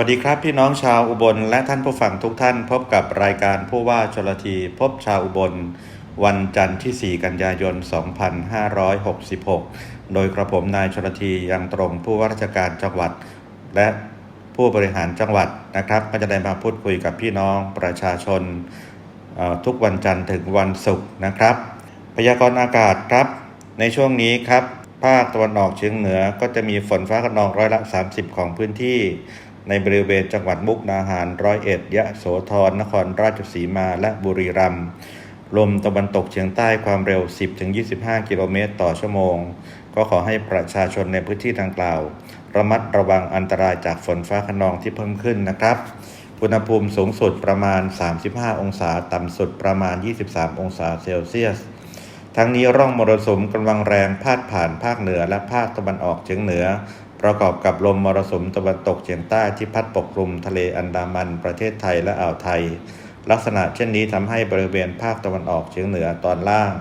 วัสดีครับพี่น้องชาวอุบลและท่านผู้ฟังทุกท่าน พบกับรายการผู้ว่าชลทีพบชาวอุบล วันจันทร์ที่ 4 กันยายน 2566 โดยกระผมนายชลทียังตรงผู้ว่าราชการจังหวัด และผู้บริหารจังหวัดนะครับ ก็จะได้มาพูดคุยกับพี่น้องประชาชนทุกวันจันทร์ถึงวันศุกร์นะครับ พยากรณ์อากาศครับในช่วงนี้ครับาคตะวันออกเฉียงเหนือก็จะมีฝนฟ้าขนองร้อยละ 30 ของพื้นที่ ในบริเวณจังหวัดมุกนาหารร้อยเอ็ดยะโสธรนครราชสีมาและบุรีรัมย์ลมตะวันตกเฉียงใต้ความเร็ว 10-25 กิโลเมตรต่อชั่วโมง ก็ขอให้ประชาชนในพื้นที่ดังกล่าว ระมัดระวังอันตรายจากฝนฟ้าขนองที่เพิ่มขึ้นนะครับอุณหภูมิสูงสุดประมาณ 35 องศา ต่ำสุดประมาณ 23 องศาเซลเซียส ทั้งนี้ร่องมรสุมกำลังแรงพาดผ่านภาคเหนือและภาคตะวันออกเฉียงเหนือ ประกอบกับลมมรสุมตะวันตกเฉียงใต้ที่พัดปกคลุมทะเลอันดามันประเทศไทยและอ่าวไทย ลักษณะเช่นนี้ทำให้บริเวณภาคตะวันออกเฉียงเหนือตอนล่าง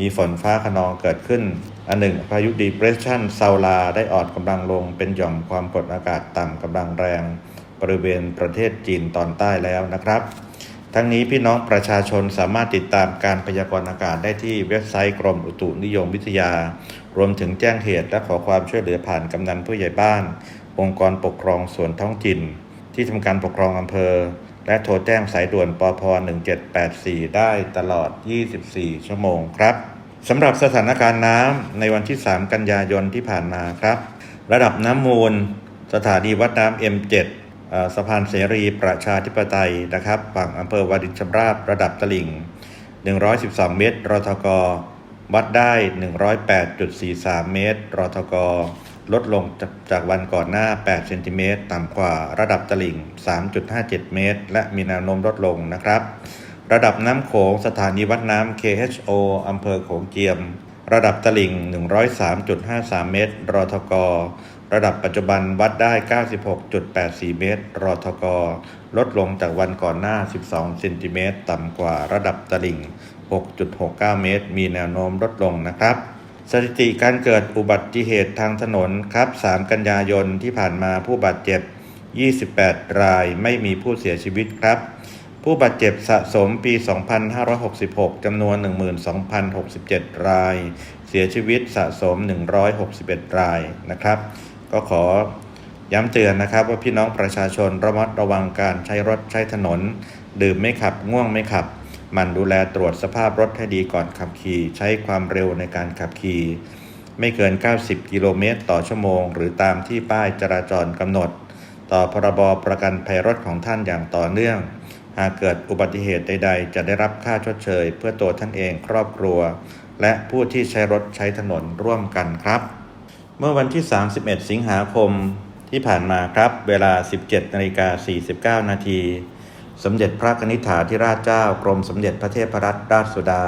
มีฝนฟ้าขนองเกิดขึ้น อันหนึ่งพายุดีเพรสชันซาลาได้อ่อนกำลังลงเป็นหย่อมความกดอากาศต่ำกำลังแรง บริเวณประเทศจีนตอนใต้แล้วนะครับ ทั้งนี้พี่น้องประชาชนสามารถติดตามการพยากรณ์อากาศได้ที่เว็บไซต์กรมอุตุนิยมวิทยา รวมถึงแจ้งเหตุและขอความช่วยเหลือผ่านกำนันผู้ใหญ่บ้าน องค์กรปกครองส่วนท้องถิ่น ที่ทำการปกครองอำเภอ และโทรแจ้งสายด่วนปพ1784 ได้ตลอด 24 ชั่วโมงครับสำหรับสถานการณ์น้ำในวันที่ 3 กันยายนที่ผ่านมาครับ ระดับน้ำมูล สถานีวัดน้ำ M7 เอ่อ สะพานเสรีประชาธิปไตยนะครับฝั่งอำเภอวารินชำราบระดับตลิ่ง 112 เมตร รทก วัดได้ 108.43 เมตร รทก ลดลงจากจากวันก่อนหน้า 8 เซนติเมตร ต่ำกว่าระดับตลิ่ง 3.57 เมตร และมีแนวโน้มลดลงนะครับ ระดับน้ำโขงสถานีวัดน้ำ KHO อำเภอโขงเจียม ระดับตลิ่ง 103.53 เมตร รทก ระดับปัจจุบันวัดได้ 96.84 เมตร รอทกลดลงจากวันก่อนหน้า 12 เซนติเมตร ต่ำกว่าระดับตลิ่ง 6.69 เมตร มีแนวโน้มลดลงนะครับ สถิติการเกิดอุบัติเหตุทางถนนครับ 3 กันยายนที่ผ่านมาผู้บาดเจ็บ 28 รายไม่มีผู้เสียชีวิตครับ ผู้บาดเจ็บสะสมปี 2566 จำนวน 12,067 ราย เสียชีวิตสะสม 161 รายนะครับ ก็ขอย้ำเตือนนะครับว่าพี่น้องประชาชนระมัดระวังการใช้รถใช้ถนน ดื่มไม่ขับง่วงไม่ขับ มั่นดูแลตรวจสภาพรถให้ดีก่อนขับขี่ ใช้ความเร็วในการขับขี่ ไม่เกิน 90 กิโลเมตรต่อชั่วโมง หรือตามที่ป้ายจราจรกำหนด ต่อพรบประกันภัยรถของท่านอย่างต่อเนื่อง หากเกิดอุบัติเหตุใด ๆ จะได้รับค่าชดเชย เพื่อตัวท่านเองครอบครัว และผู้ที่ใช้รถใช้ถนนร่วมกันครับ เมื่อวันที่ 31 สิงหาคมที่ผ่านมาครับ เวลา 17นาฬิกา49 นาที สมเด็จพระนิธิถาธิราชเจ้ากรมสมเด็จพระเทพรัตนราชสุดา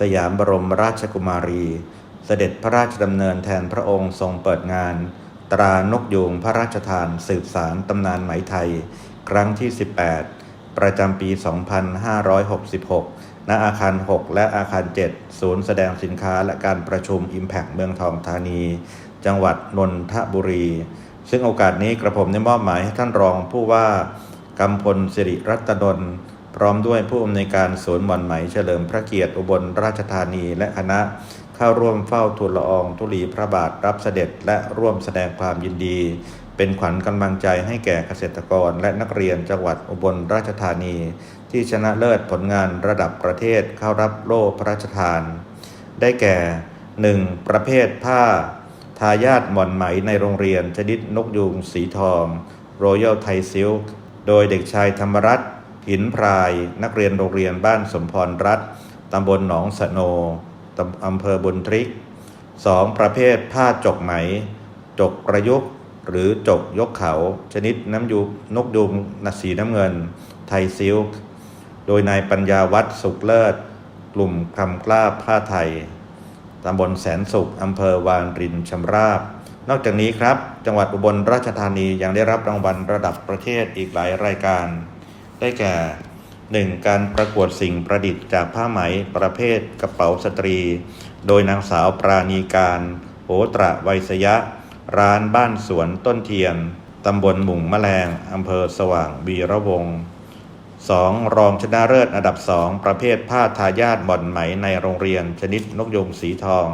สยามบรมราชกุมารี เสด็จพระราชดำเนินแทนพระองค์ทรงเปิดงาน ตรานกยูงพระราชทานสืบสารตำนานไหมไทย ครั้งที่ 18 ประจำปี 2566 ณ อาคาร 6 และอาคาร 7 ศูนย์แสดงสินค้าและการประชุม Impact เมืองทองธานี จังหวัดนนทบุรี ซึ่งโอกาสนี้กระผมได้มอบหมายให้ท่านรองผู้ว่ากำพลสิริรัตนนท์พร้อมด้วยผู้อำนวยการศูนย์หม่อนไหมเฉลิมพระเกียรติอุบลราชธานีและคณะเข้าร่วมเฝ้าทูลละอองธุลีพระบาทรับเสด็จและร่วมแสดงความยินดี เป็นขวัญกำลังใจให้แก่เกษตรกรและนักเรียนจังหวัดอุบลราชธานี ที่ชนะเลิศผลงานระดับประเทศเข้ารับโล่พระราชทาน ได้แก่ 1. ประเภทผ้า ทายาทหม่อนไหมในโรงเรียนชนิดนกยูงสีทอง Royal Thai Silk โดยเด็กชายธรรมรัตน์หินพราย นักเรียนโรงเรียนบ้านสมพรรัฐตำบลหนองสะโนตำอำเภอบุญทริก 2. ประเภทผ้าจกไหม จกประยุกต์ หรือจกยกเขา ชนิดน้ำยูนกยูงนสีน้ำเงิน ไทยซิลโดยนายปัญญาวัฒสุขเลิศ กลุ่มคำกล้าผ้าไทย ตำบลแสนสุขอำเภอวานรินชำราบ นอกจากนี้ครับ จังหวัดอุบลราชธานียังได้รับรางวัลระดับประเทศอีกหลายรายการ ได้แก่ 1. การประกวดสิ่งประดิษฐ์จากผ้าไหมประเภทกระเป๋าสตรี โดยนางสาวปราณีการโหตระไวยสยะ ร้านบ้านสวนต้นเทียนตำบลหมุ่งแมลงอำเภอสว่างวีระวงศ์ 2. รองชนะเลิศอันดับ 2 ประเภทผ้าทายาทบ่อนไหมในโรงเรียน ชนิดนกยงสีทอง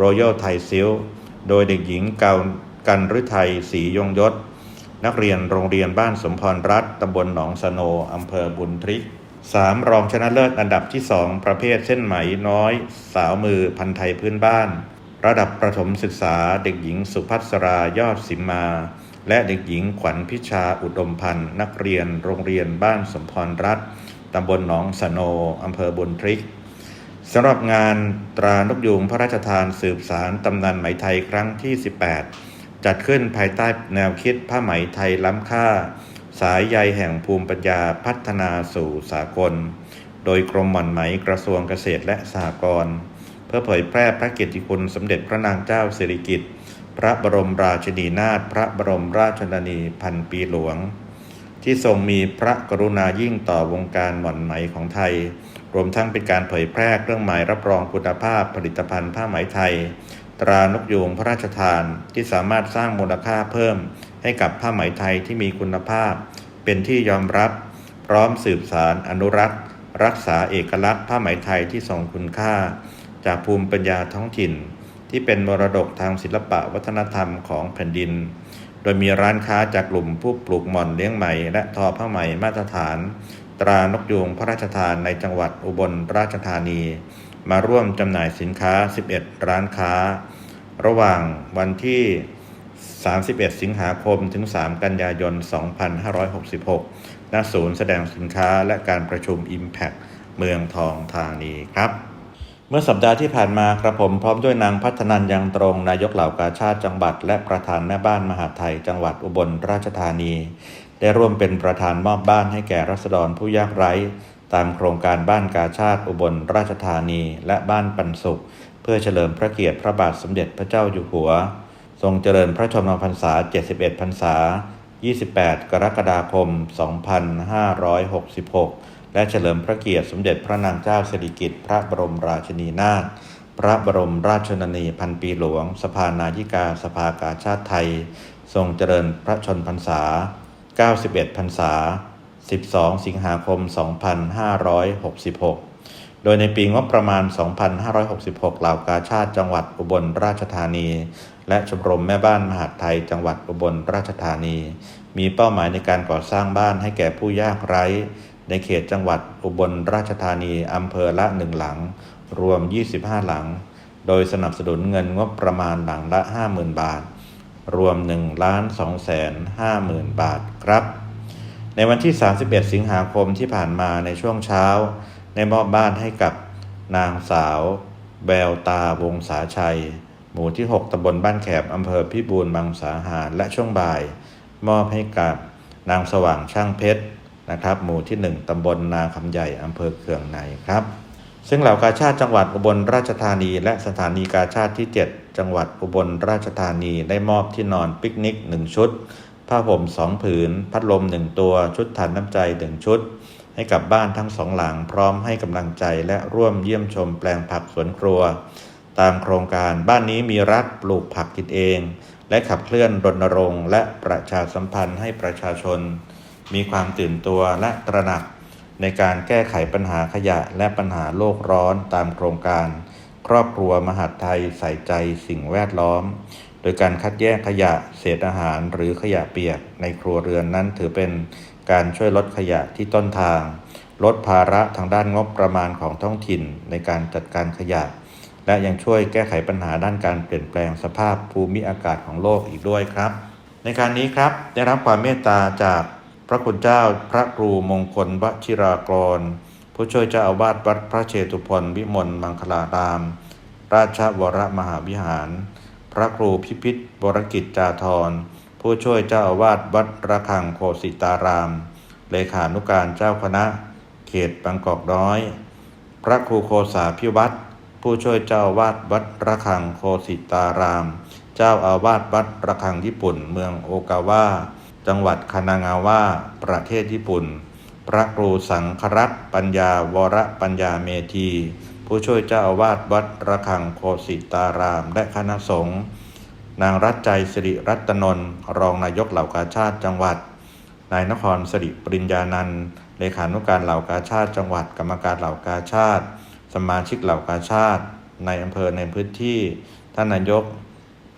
Royal Thai Silk โดยเด็กหญิงเกากันฤทัยศรียงยศ นักเรียนโรงเรียนบ้านสมพรรัฐตำบลหนองสโนอำเภอบุญทริก 3. รองชนะเลิศอันดับที่ 2 ประเภทเส้นไหมน้อย สาวมือพันไทยพื้นบ้าน ระดับประถมศึกษาเด็กหญิงสุภัสรา ยอดสิมมา และเด็กหญิงขวัญพิชาอุดมพันธ์นักเรียนโรงเรียนบ้านสมพรรัฐตำบลหนองสโนอำเภอบุญทริกสำหรับงานตรานกยูงพระราชทานสืบสารตำนานไหมไทยครั้งที่ 18 จัดขึ้นภายใต้แนวคิดผ้าไหมไทยล้ำค่า สายใยแห่งภูมิปัญญาพัฒนาสู่สากล โดยกรมหม่อนไหมกระทรวงเกษตรและสหกรณ์เพื่อเผยแพร่พระเกียรติคุณสมเด็จพระนางเจ้าสิริกิติ์ พระบรมราชินีนาถพระบรมราชนนี พันปีหลวง ที่ทรงมีพระกรุณายิ่งต่อวงการหม่อนไหมของไทย รวมทั้งเป็นการเผยแพร่เครื่องหมายรับรองคุณภาพผลิตภัณฑ์ผ้าไหมไทย ตรานกยูงพระราชทานที่สามารถสร้างมูลค่าเพิ่ม ให้กับผ้าไหมไทยที่มีคุณภาพ เป็นที่ยอมรับ พร้อมสืบสารอนุรักษ์ รักษาเอกลักษณ์ผ้าไหมไทยที่ทรงคุณค่า จากภูมิปัญญาท้องถิ่น ที่เป็นมรดกทางศิลปะวัฒนธรรมของแผ่นดิน โดยมีร้านค้าจากกลุ่มผู้ปลูกหม่อนเลี้ยงไหม และทอผ้าไหมมาตรฐาน ตรานกยูงพระราชทานในจังหวัดอุบลราชธานี มาร่วมจำหน่ายสินค้า 11 ร้านค้า ระหว่างวันที่ 31 สิงหาคมถึง 3 กันยายน 2566 ณ ศูนย์แสดงสินค้าและการประชุม Impact เมืองทองธานีครับ เมื่อสัปดาห์ที่ผ่านมากระผมพร้อมด้วยนางพัฒนันยังตรงนายกเหล่ากาชาติจังหวัด และประธานแม่บ้านมหาไทย จังหวัดอุบลราชธานี ได้ร่วมเป็นประธานมอบบ้านให้แก่รัษฎรผู้ยากไร้ ตามโครงการบ้านกาชาติอุบลราชธานี และบ้านปันสุข เพื่อเฉลิมพระเกียรติพระบาทสมเด็จพระเจ้าอยู่หัว ทรงเจริญพระชนมพรรษา 71 พรรษา 28 กรกฎาคม 2566 และเฉลิมพระเกียรติสมเด็จพระนางเจ้าสิริกิติ์พระบรมราชินีนาถพระบรมราชชนนีพันปีหลวง สภานายิกาสภากาชาติไทย ทรงเจริญพระชนพรรษา 91 พรรษา 12 สิงหาคม 2566 โดยในปีงบประมาณ 2566 เหล่ากาชาติจังหวัดอุบลราชธานี และชมรมแม่บ้านมหาดไทยจังหวัดอุบลราชธานี มีเป้าหมายในการก่อสร้างบ้านให้แก่ผู้ยากไร้ ในเขตจังหวัดอุบลราชธานีอำเภอละหนึ่งหลัง รวม 25 หลัง โดยสนับสนุนเงินงบประมาณหลังละ 50,000 บาท รวม1ล้าน2แสน50,000 บาทครับ ในวันที่ 31 สิงหาคมที่ผ่านมาในช่วงเช้าได้มอบบ้านให้กับนางสาว แววตาวงศาชัย หมู่ที่ 6ตำบลบ้านแขบอำเภอพิบูลมังสาหาร และช่วงบ่าย มอบให้กับนางสว่างช่างเพชร นะครับ หมู่ที่ 1ตำบลนาคำใหญ่อำเภอเคืองในครับ ซึ่งเหล่ากาชาติจังหวัดอุบลราชธานีและสถานีกาชาติที่ 7 จังหวัดอุบลราชธานีได้มอบที่นอนปิกนิกหนึ่งชุด ผ้าห่มสองผืน พัดลมหนึ่งตัว ชุดทานน้ำใจหนึ่งชุด ให้กับบ้านทั้งสองหลังพร้อมให้กำลังใจและร่วมเยี่ยมชมแปลงผักสวนครัว ตามโครงการบ้านนี้มีรักปลูกผักกินเอง และขับเคลื่อนรณรงค์และประชาสัมพันธ์ให้ประชาชน มีความตื่นตัวและตระหนัก ในการแก้ไขปัญหาขยะและปัญหาโลกร้อนตามโครงการ ครอบครัวมหาดไทยใส่ใจสิ่งแวดล้อม โดยการคัดแยกขยะเศษอาหารหรือขยะเปียกในครัวเรือนนั้นถือเป็นการช่วยลดขยะที่ต้นทาง ลดภาระทางด้านงบประมาณของท้องถิ่นในการจัดการขยะ และยังช่วยแก้ไขปัญหาด้านการเปลี่ยนแปลงสภาพภูมิอากาศของโลกอีกด้วยครับ ในการนี้ครับได้รับความเมตตาจาก พระคุณเจ้าพระครูมงคลวชิรากร ผู้ช่วยเจ้าอาวาสวัดพระเชตุพนวิมลมังคลาราม ราชวรมหาวิหาร พระครูพิพิธบรกิจจาธร ผู้ช่วยเจ้าอาวาสวัดระฆังโคสิตาราม เลขานุการเจ้าคณะ เขตบางกอกน้อย พระครูโคสาพิวัตรผู้ช่วยเจ้าอาวาสวัดระฆังโคสิตาราม เจ้าอาวาสวัดระฆังญี่ปุ่นเมืองโอกาวา จังหวัดคานางาวาประเทศญี่ปุ่น พระครูสังครัตปัญญาวรปัญญาเมธี ผู้ช่วยเจ้าอาวาสวัดระฆังโคสิตาราม และคณะสงฆ์นางรัตใจสิริรัตนนท์รองนายกเหล่ากาชาติจังหวัด นายนครสิริปริญญานันท์เลขานุการเหล่ากาชาติจังหวัด กรรมการเหล่ากาชาติ สมาชิกเหล่ากาชาติ ในอำเภอในพื้นที่ ท่านนายก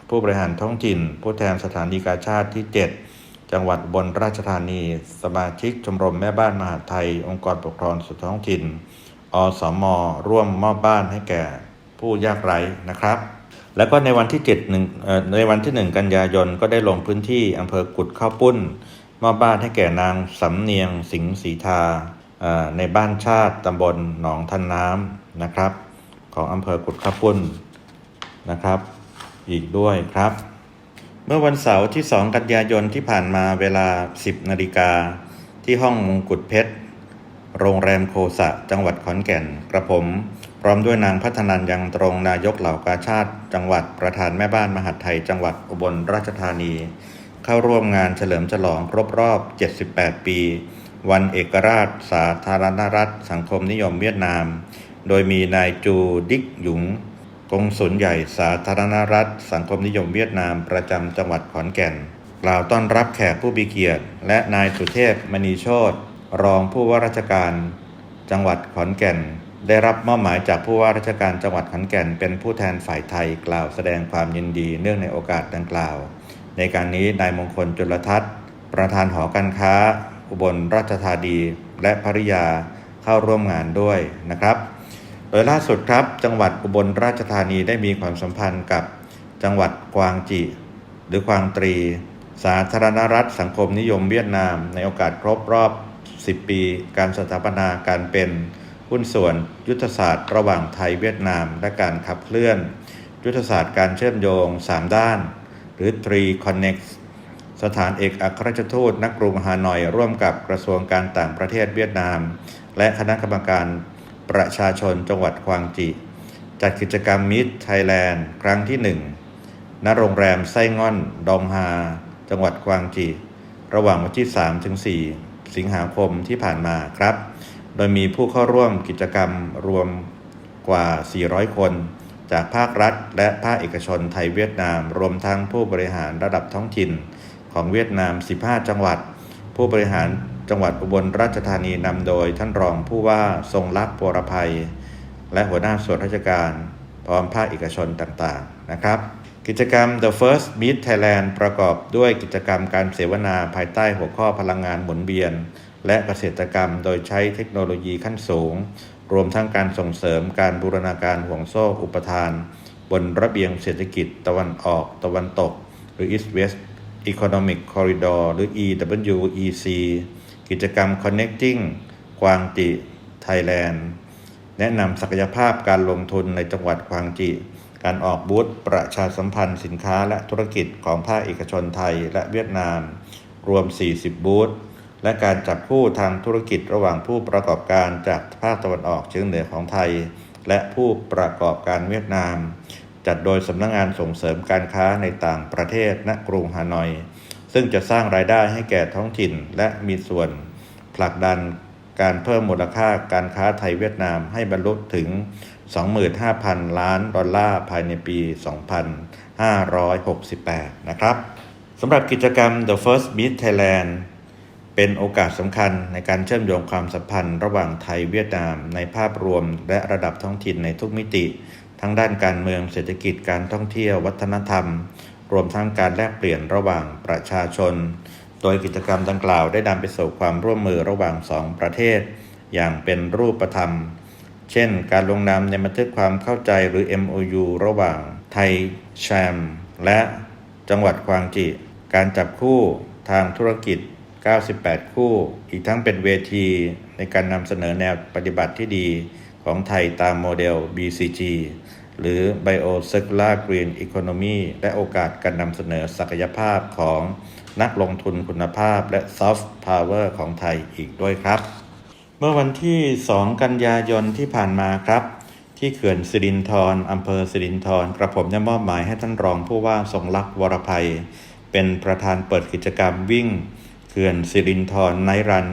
ผู้บริหารท้องถิ่น ผู้แทนสถานีกาชาติที่ 7 จังหวัดบนราชธานี สมาชิกชมรมแม่บ้านมหาไทย องค์กรปกครองส่วนท้องถิ่น อสมร่วมมอบบ้านให้แก่ผู้ยากไร้นะครับ แล้วก็ในวันที่7หนึ่งในวันที่ 1 กันยายนก็ได้ลงพื้นที่อำเภอกุดข้าวปุ้น มอบบ้านให้แก่นางสำเนียงสิงห์ศรีทาในบ้านชาติตำบลหนองทันน้ำนะครับ ของอำเภอกุดข้าวปุ้นนะครับ อีกด้วยครับ เมื่อวันเสาร์ที่ 2 กันยายนที่ผ่านมาเวลา 10 นาฬิกา ที่ห้องมงกุฎเพชร โรงแรมโคสะจังหวัดขอนแก่น กระผม พร้อมด้วยนางพัฒนันยังตรงนายกเหล่ากาชาติ จังหวัดประธานแม่บ้านมหาดไทย จังหวัดอุบลราชธานี เข้าร่วมงานเฉลิมฉลองครบรอบ 78 ปี วันเอกราช สาธารณรัฐ สังคมนิยมเวียดนาม โดยมีนายจูดิกหยุง กงสุลใหญ่สาธารณรัฐ สังคมนิยมเวียดนามประจำจังหวัดขอนแก่น กล่าวต้อนรับแขกผู้มีเกียรติ และนายสุเทพมณีโชตรองผู้ว่าราชการ จังหวัดขอนแก่น ได้รับมอบหมายจากผู้ว่าราชการจังหวัดขอนแก่น เป็นผู้แทนฝ่ายไทยกล่าวแสดงความยินดีเนื่องในโอกาสดังกล่าว ในการนี้นายมงคลจุลทัศน์ ประธานหอการค้า อุบลราชธานีและภริยาเข้าร่วมงานด้วยนะครับ โดยล่าสุดครับ จังหวัดอุบลราชธานีได้มีความสัมพันธ์กับจังหวัดกวางจี หรือกวางตรี สาธารณรัฐสังคมนิยมเวียดนาม ในโอกาสครบรอบ 10 ปี การสถาปนาการเป็นหุ้นส่วนยุทธศาสตร์ระหว่างไทยเวียดนาม และการขับเคลื่อน ยุทธศาสตร์การเชื่อมโยง 3 ด้าน หรือ Tree Connect สถานเอกอัครราชทูตนักกรุงฮานอย ร่วมกับกระทรวงการต่างประเทศเวียดนาม และคณะกรรมการ ประชาชนจังหวัดควางจีจัดกิจกรรมมิตรไทยแลนด์ครั้งที่ 1 ณ โรงแรมไส้ง่อน ดองฮา จังหวัดกวางจีระหว่างวันที่ 3 ถึง 4 สิงหาคมที่ผ่านมาครับ โดยมีผู้เข้าร่วมกิจกรรมรวมกว่า 400 คน จากภาครัฐ และภาคเอกชนไทยเวียดนาม รวมทั้งผู้บริหารระดับท้องถิ่นของเวียดนาม 15 จังหวัด ผู้บริหาร จังหวัดอุบลราชธานีนำโดยท่านรองผู้ว่าทรงลักษ์ปรภัย และหัวหน้าส่วนราชการพร้อมภาคเอกชนต่างๆนะครับ กิจกรรม The First Meet Thailand ประกอบด้วยกิจกรรมการเสวนาภายใต้หัวข้อพลังงานหมุนเวียน และเกษตรกรรมโดยใช้เทคโนโลยีขั้นสูง รวมทั้งการส่งเสริมการบูรณาการห่วงโซ่อุปทาน บนระเบียงเศรษฐกิจตะวันออกตะวันตก หรือ East West Economic Corridor หรือ EWEC กิจกรรม Connecting กวางจี Thailand แนะนำศักยภาพการลงทุนในจังหวัดกวางจีการออกบูธประชาสัมพันธ์สินค้าและธุรกิจของภาคเอกชนไทยและเวียดนาม รวม 40 บูธและการจับคู่ทางธุรกิจระหว่างผู้ประกอบการจากภาคตะวันออกเฉียงเหนือของไทย และผู้ประกอบการเวียดนาม จัดโดยสำนักงงานส่งเสริมการค้าในต่างประเทศณกรุงฮานอย ซึ่งจะสร้างรายได้ให้แก่ท้องถิ่น และมีส่วนผลักดันการเพิ่มมูลค่าการค้าไทยเวียดนามให้บรรลุถึง 25,000 ล้านดอลลาร์ภายในปี 2568 นะครับสำหรับกิจกรรม The First Meet Thailand เป็นโอกาสสำคัญในการเชื่อมโยงความสัมพันธ์ระหว่างไทยเวียดนามในภาพรวมและระดับท้องถิ่นในทุกมิติ ทั้งด้านการเมืองเศรษฐกิจการท่องเที่ยววัฒนธรรม รวมทั้งการแลกเปลี่ยนระหว่างประชาชน โดยกิจกรรมดังกล่าวได้นำไปสู่ความร่วมมือระหว่างสองประเทศ อย่างเป็นรูปธรรม เช่น การลงนามในบันทึกความเข้าใจหรือ MOU ระหว่างไทยแชมและจังหวัดกวางจีการจับคู่ทางธุรกิจ 98 คู่ อีกทั้งเป็นเวทีในการนำเสนอแนวปฏิบัติที่ดีของไทยตามโมเดล BCG หรือ Bio-Circular Green Economy และโอกาสการนำเสนอศักยภาพของนักลงทุนคุณภาพและ Soft Power ของไทยอีกด้วยครับ เมื่อวันที่ 2 กันยายนที่ผ่านมาครับ ที่เขื่อนสิรินธรอำเภอสิรินธรกระผมได้มอบหมายให้ท่านรองผู้ว่าทรงลักษณ์วรภัย เป็นประธานเปิดกิจกรรมวิ่ง เขื่อนสิรินธรไนรัน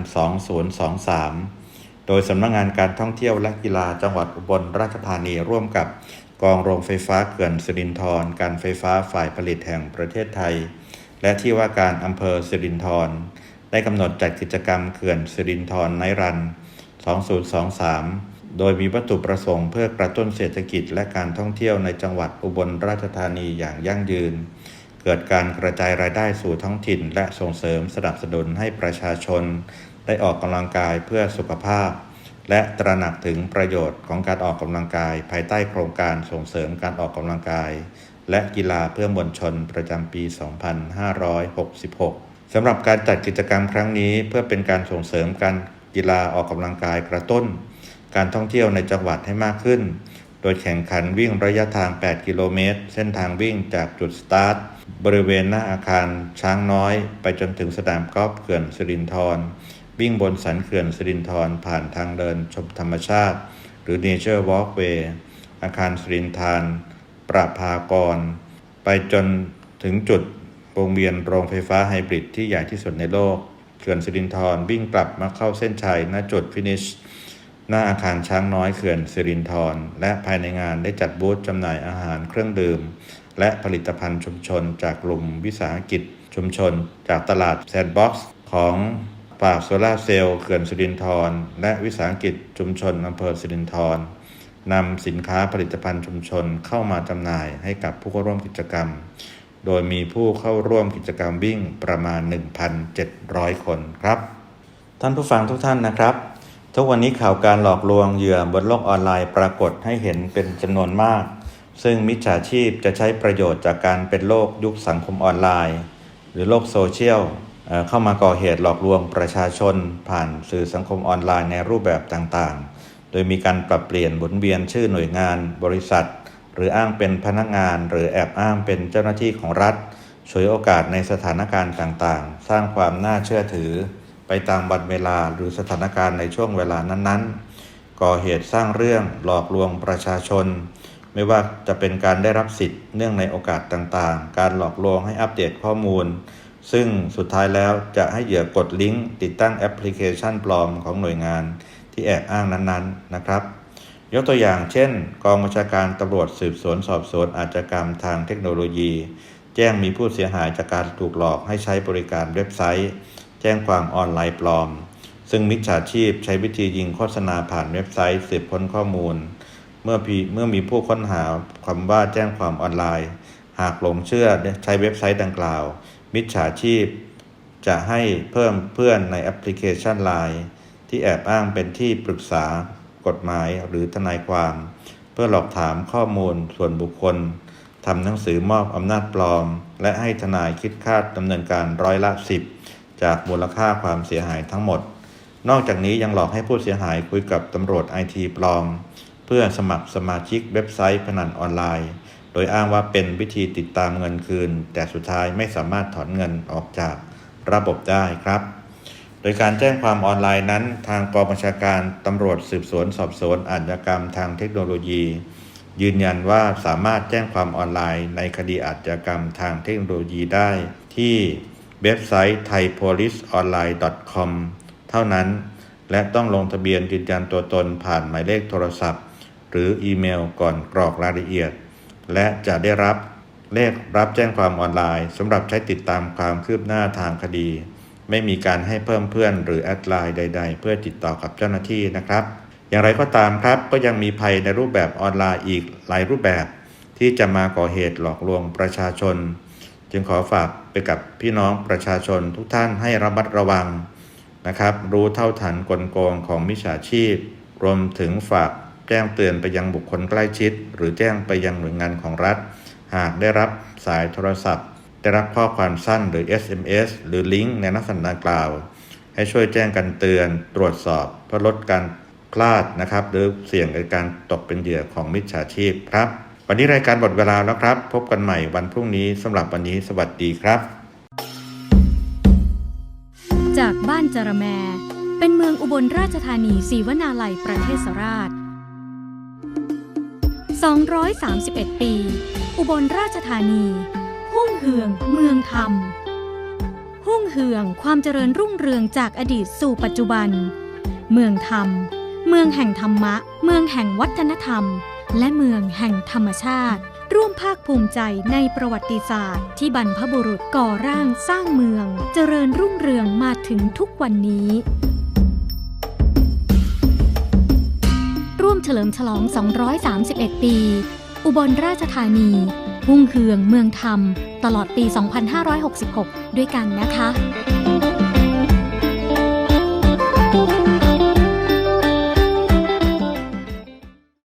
2023 โดยสำนักงงานการท่องเที่ยวและกีฬาจังหวัดอุบลราชธานีร่วมกับกองโรงไฟฟ้าเขื่อนสิรินธรการไฟฟ้าฝ่ายผลิตแห่งประเทศไทย และที่ว่าการอำเภอสิรินธรได้กำหนดจัดกิจกรรมเขื่อนสิรินธรไนรัน 2023 โดยมีวัตถุประสงค์เพื่อกระตุ้นเศรษฐกิจและการท่องเที่ยวในจังหวัดอุบลราชธานีอย่างยั่งยืน เกิดการกระจายรายได้สู่ท้องถิ่น และส่งเสริมสนับสนุนให้ประชาชน ได้ออกกำลังกายเพื่อสุขภาพ และตระหนักถึงประโยชน์ของการออกกำลังกาย ภายใต้โครงการส่งเสริมการออกกำลังกาย และกีฬาเพื่อมวลชนประจำปี 2566สำหรับการจัดกิจกรรมครั้งนี้ เพื่อเป็นการส่งเสริมการกีฬาออกกำลังกายกระตุ้น การท่องเที่ยวในจังหวัดให้มากขึ้น โดยแข่งขันวิ่งระยะทาง 8 กิโลเมตร เส้นทางวิ่งจากจุดสตาร์ทบริเวณหน้าอาคารช้างน้อย ไปจนถึงสนามกอล์ฟเขื่อนสิรินธร วิ่งบนสันเขื่อนสิรินธรผ่านทางเดินชมธรรมชาติ หรือ Nature Walkway อาคารสิรินธารประภากร ไปจนถึงจุดวงเวียนโรงไฟฟ้าไฮบริดที่ใหญ่ที่สุดในโลก เขื่อนสิรินธรวิ่งกลับมาเข้าเส้นชัยณจุดฟินิชหน้าอาคารช้างน้อยเขื่อนสิรินธรและภายในงานได้จัดบูธจำหน่ายอาหารเครื่องดื่ม และผลิตภัณฑ์ชุมชนจากกลุ่มวิสาหกิจชุมชน จากตลาดแซนด์บ็อกซ์ของ ปากโซลาร์เซลล์เขื่อนสิรินธรและวิสาหกิจชุมชนอำเภอสิรินธรนำสินค้าผลิตภัณฑ์ชุมชนเข้ามาจำหน่ายให้กับผู้เข้าร่วมกิจกรรม โดยมีผู้เข้าร่วมกิจกรรมวิ่งประมาณ 1,700 คนครับ ท่านผู้ฟังทุกท่านนะครับ ทุกวันนี้ข่าวการหลอกลวงเหยื่อบนโลกออนไลน์ปรากฏให้เห็นเป็นจำนวนมาก ซึ่งมิจฉาชีพจะใช้ประโยชน์จากการเป็นโลกยุคสังคมออนไลน์ หรือโลกโซเชียล เข้ามาก่อเหตุหลอกลวงประชาชน ผ่านสื่อสังคมออนไลน์ในรูปแบบต่างๆ โดยมีการปรับเปลี่ยนหมุนเวียนชื่อหน่วยงาน บริษัท หรืออ้างเป็นพนักงาน หรือแอบอ้างเป็นเจ้าหน้าที่ของรัฐฉวยโอกาสในสถานการณ์ต่างๆ สร้างความน่าเชื่อถือ ไปตามวันเวลาหรือสถานการณ์ในช่วงเวลานั้นๆ ก่อเหตุสร้างเรื่องหลอกลวงประชาชน ไม่ว่าจะเป็นการได้รับสิทธิ์เนื่องในโอกาสต่างๆ การหลอกลวงให้อัปเดตข้อมูล ซึ่งสุดท้ายแล้วจะให้เหยื่อกดลิงก์ติดตั้งแอปพลิเคชันปลอมของหน่วยงานที่แอบอ้างนั้นๆนะครับ ยกตัวอย่างเช่น กองบัญชาการตำรวจสืบสวนสอบสวนอาชญากรรมทางเทคโนโลยี แจ้งมีผู้เสียหายจากการถูกหลอกให้ใช้บริการเว็บไซต์ แจ้งความออนไลน์ปลอม ซึ่งมิจฉาชีพใช้วิธียิงโฆษณาผ่านเว็บไซต์สืบค้นข้อมูล เมื่อเมื่อมีผู้ค้นหาคำว่าแจ้งความออนไลน์ หากหลงเชื่อใช้เว็บไซต์ดังกล่าว มิจฉาชีพ จะให้เพิ่มเพื่อนในแอปพลิเคชัน Line ที่แอบอ้างเป็นที่ปรึกษากฎหมายหรือทนายความ เพื่อหลอกถามข้อมูลส่วนบุคคลทำหนังสือมอบอำนาจปลอม และให้ทนายคิดค่าดำเนินการร้อยละ 10 จากมูลค่าความเสียหายทั้งหมด นอกจากนี้ยังหลอกให้ผู้เสียหายคุยกับตำรวจไอทีปลอม เพื่อสมัครสมาชิกเว็บไซต์พนันออนไลน์ โดยอ้างว่าเป็นวิธีติดตามเงินคืน แต่สุดท้ายไม่สามารถถอนเงินออกจากระบบได้ครับ โดยการแจ้งความออนไลน์นั้น ทางกองบัญชาการตำรวจสืบสวน สอบสวนอาชญากรรมทางเทคโนโลยี ยืนยันว่าสามารถแจ้งความออนไลน์ในคดีอาชญากรรมทางเทคโนโลยีได้ ที่เว็บไซต์ thaipoliceonline.com เท่านั้น และต้องลงทะเบียนยืนยันตัวตนผ่านหมายเลขโทรศัพท์ หรืออีเมลก่อนกรอกรายละเอียด และจะได้รับเลขรับแจ้งความออนไลน์สำหรับใช้ติดตามความคืบหน้าทางคดี ไม่มีการให้เพิ่มเพื่อนหรือแอดไลน์ใด ๆ เพื่อติดต่อกับเจ้าหน้าที่นะครับ อย่างไรก็ตามครับก็ยังมีภัยในรูปแบบออนไลน์อีกหลายรูปแบบ ที่จะมาก่อเหตุหลอกลวงประชาชน จึงขอฝากไปกับพี่น้องประชาชนทุกท่านให้ระมัดระวังนะครับ รู้เท่าทันกลโกงของมิจฉาชีพ รวมถึงฝาก แจ้งเตือนไปยังบุคคลใกล้ชิด หรือแจ้งไปยังหน่วยงานของรัฐ หากได้รับสายโทรศัพท์ ได้รับข้อความสั้นหรือ SMS หรือลิงก์ในลักษณะดังกล่าว ให้ช่วยแจ้งกันเตือน ตรวจสอบเพื่อลดการพลาดนะครับ หรือเสี่ยงในการตกเป็นเหยื่อของมิจฉาชีพครับ วันนี้รายการหมดเวลาแล้วครับ พบกันใหม่วันพรุ่งนี้สำหรับวันนี้สวัสดีครับ จากบ้านจระแมเป็นเมืองอุบลราชธานีศรีวนาลัยประเทศราช 231 ปี อุบลราชธานี หุ่งเหืองเมืองธรรม หุ่งเหืองความเจริญรุ่งเรืองจากอดีตสู่ปัจจุบัน เมืองธรรม เมืองแห่งธรรมะ เมืองแห่งวัฒนธรรม และเมืองแห่งธรรมชาติ ร่วมภาคภูมิใจในประวัติศาสตร์ ที่บรรพบุรุษก่อร่างสร้างเมือง เจริญรุ่งเรืองมาถึงทุกวันนี้ เฉลิมฉลอง 231 ปี อุบลราชธานีหุ่งเคืองเมืองธรรม ตลอดปี 2566 ด้วยกันนะคะ